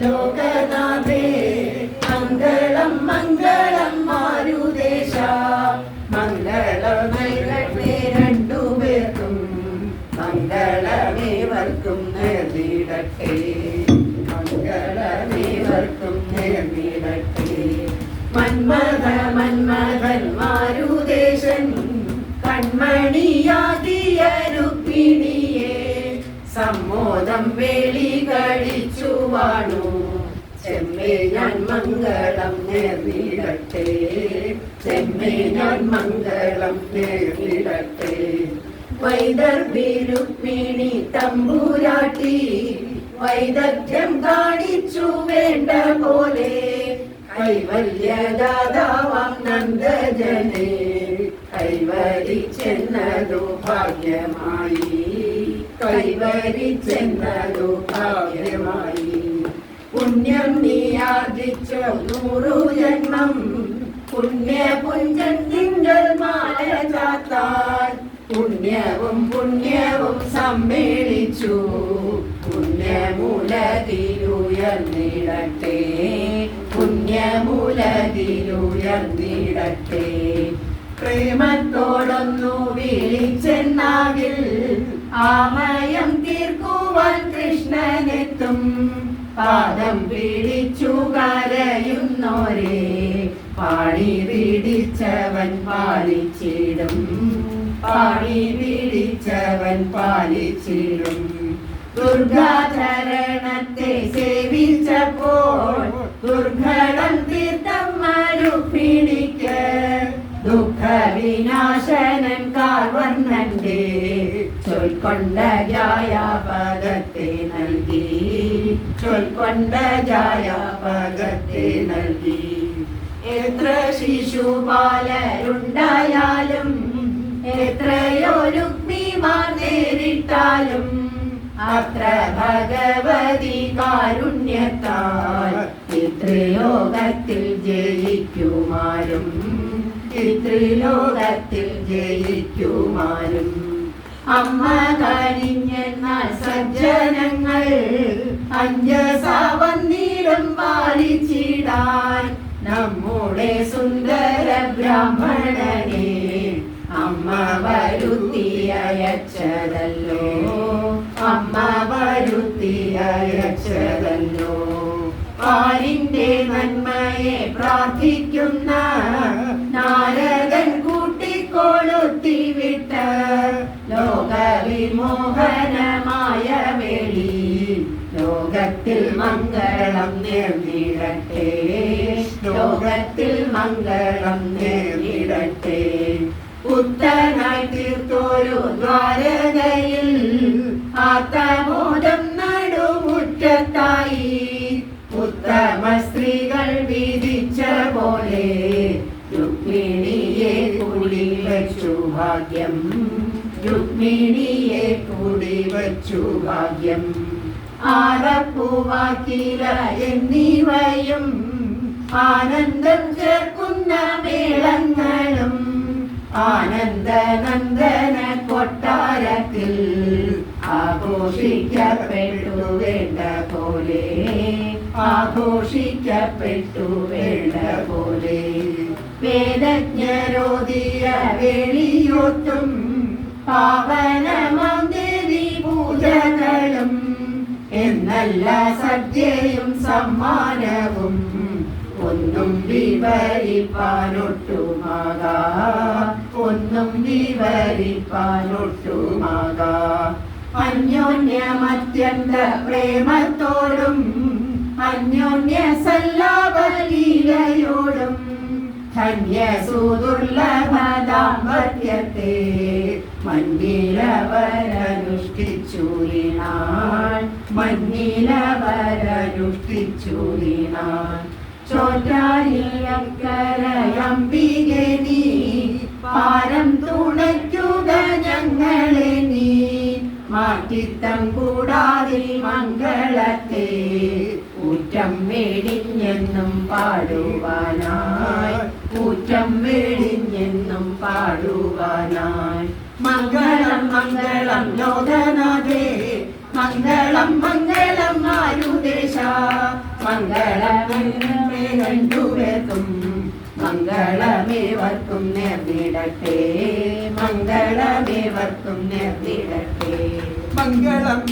ലോകനാഥേ മംഗളം മംഗളം മാരുദേശ മംഗളമൈകട്ടെ രണ്ടുപേർക്കും മംഗളമേവർക്കും നേർന്നിടട്ടെ വാണു ചെമ്മേ ഞാൻ മംഗളം നേർന്നിടട്ടെ. ചെമ്മേ ഞാൻ മംഗളം നേർന്നിടട്ടെ. വൈദർഭി രുക്മിണി തമ്പൂരാട്ടി. വൈദഗ്ധ്യം കാണിച്ചു വേണ്ട പോലെ. കൈവല്യദാതാവാം നന്ദജനെ. കൈവരിച്ചെന്നതു ഭാഗ്യമായി. കൈവരിച്ചെന്നതു ഭാഗ്യമായി. പുണ്യം നീ ആർജിച്ച നൂറു ജന്മം പുണ്യ പുഞ്ചൻ തിങ്കൾ മാല ചാത്താൻ പുണ്യവും പുണ്യവും സമ്മേളിച്ചു പുണ്യമൂലതിലുയർന്നിടട്ടെ പുണ്യമൂലതിലുയർന്നിടട്ടെ. പ്രേമത്തോടൊന്നു വിളിച്ചെന്നാകിൽ ആമയം തീർക്കുവാൻ കൃഷ്ണനെത്തും. പാദം പിടിച്ചു കരയുന്നോരെ പാടി പിടിച്ചവൻ പാലിച്ചിടും. പാടി പിടിച്ചവൻ പാലിച്ചിടും. ദുർഗാചരണത്തെ സേവിച്ചപ്പോൾ ചൊൽക്കൊണ്ട ജായാപകത്തെ നൽകി. ചൊൽക്കൊണ്ട ജായാപകത്തെ നൽകി. എത്ര ശിശുപാലരുണ്ടായാലും എത്രയോ രുക്മിമാർ നേരിട്ടാലും അത്ര ഭഗവതി കാരുണ്യത്താൽ ത്രിലോകത്തിൽ ജയിക്കുമാരും ഇത്രലോകത്തിൽ ജയിക്കുമാരും. അമ്മ കരിഞ്ഞെന്നാൽ സജ്ജനങ്ങൾ അഞ്ച സാവന്നീരം പാലിച്ചിടാൻ നമ്മുടെ സുന്ദര ബ്രാഹ്മണനെ അമ്മ വരുത്തി അയച്ചതല്ലോ അമ്മ വരുത്തി അയച്ചതല്ലോ പാലിന്റെ നന്മയെ പ്രാർത്ഥിക്കുന്ന നാരദൻ കൂട്ടിക്കൊളുത്തി ലോകവിമോഹനമായ വേളി ലോകത്തിൽ മംഗളം നേർന്നിടട്ടെ. ലോകത്തിൽ മംഗളം നേർന്നിടട്ടെ. പുത്തനായി തീർത്തോരു ദ്വാരകയിൽ ആത്തമോദം നടുമുറ്റത്തായി ഉത്തമ സ്ത്രീകൾ വിധിച്ച പോലെ രുക്മിണിയെ കൂടി വച്ചു ഭാഗ്യം. രുക്മിണിയെ കൂടി വച്ചു ഭാഗ്യം. ആറപ്പൂവാക്കില എന്നിവയും ആനന്ദം ചേർക്കുന്ന മേളങ്ങളും ആനന്ദനന്ദന കൊട്ടാരത്തിൽ ആഘോഷിക്കപ്പെട്ടു വേണ്ട പോലെ ആഘോഷിക്കപ്പെട്ടു വേണ്ട പോലെ. വേദജ്ഞരോധിയ വെളിയോട്ടും പാവനമാം മന്ദിരി പൂജകളും എന്നല്ല സദ്യയും സമ്മാനവും ഒന്നും വിവരിപ്പാനൊട്ടുമാകാ. ഒന്നും വിവരിപ്പാനൊട്ടുമാകാ. അന്യോന്യമത്യന്ത പ്രേമത്തോടും അന്യോന്യ സല്ലാപലീലയോടും ധന്യസുദുർലഭ സുദുർലഭദാമ്പത്യത്തെ മഞ്ഞിലവരനുഷ്ഠിച്ചൂരിനാൾ പാരം തുണയ്ക്കുക ഞങ്ങളെ നീ. മാറ്റിത്തം കൂടാതെ മംഗളത്തെ ഊറ്റം മേടിഞ്ഞെന്നും പാടുവാനായി. ഊറ്റം മേടിഞ്ഞെന്നും പാടുവാനായി. മംഗളം മംഗളം ലോകനാഥേ. മംഗളം മംഗളം മാരുദേശ മംഗളമേ രണ്ടുപേർക്കും മംഗളമേവർക്കും നേർന്നിടട്ടെ. മംഗളമേവർക്കും നേർന്നിടട്ടെ. മംഗളം